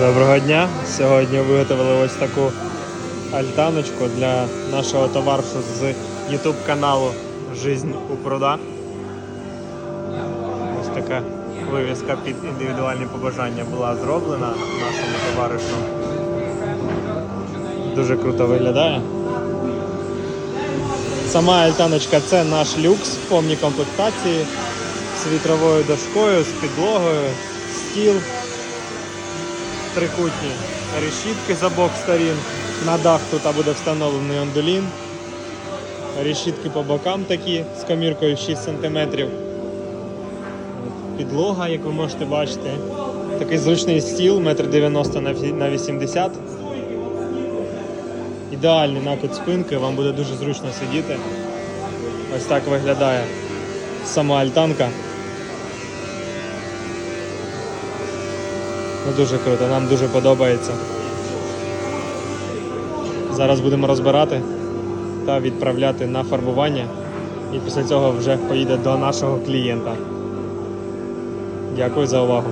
Доброго дня! Сьогодні виготовили ось таку альтаночку для нашого товаршу з YouTube каналу Жизнь у пруда. Ось така вивіска під індивідуальні побажання була зроблена нашому товаришу. Дуже круто виглядає. Сама альтаночка це наш люкс в повній комплектації з вітровою дошкою, з підлогою, стіл трикутні решітки з обох сторін. На дах тут буде встановлений ондулін. Решітки по бокам такі з коміркою 6 см. Підлога, як ви можете бачити. Такий зручний стіл, 1,90 м на фі- на 80 Ідеальний накид спинки, вам буде дуже зручно сидіти. Ось так виглядає сама альтанка. Ну, дуже круто, нам дуже подобається. Зараз будемо розбирати та відправляти на фарбування. І після цього вже поїде до нашого клієнта. Дякую за увагу.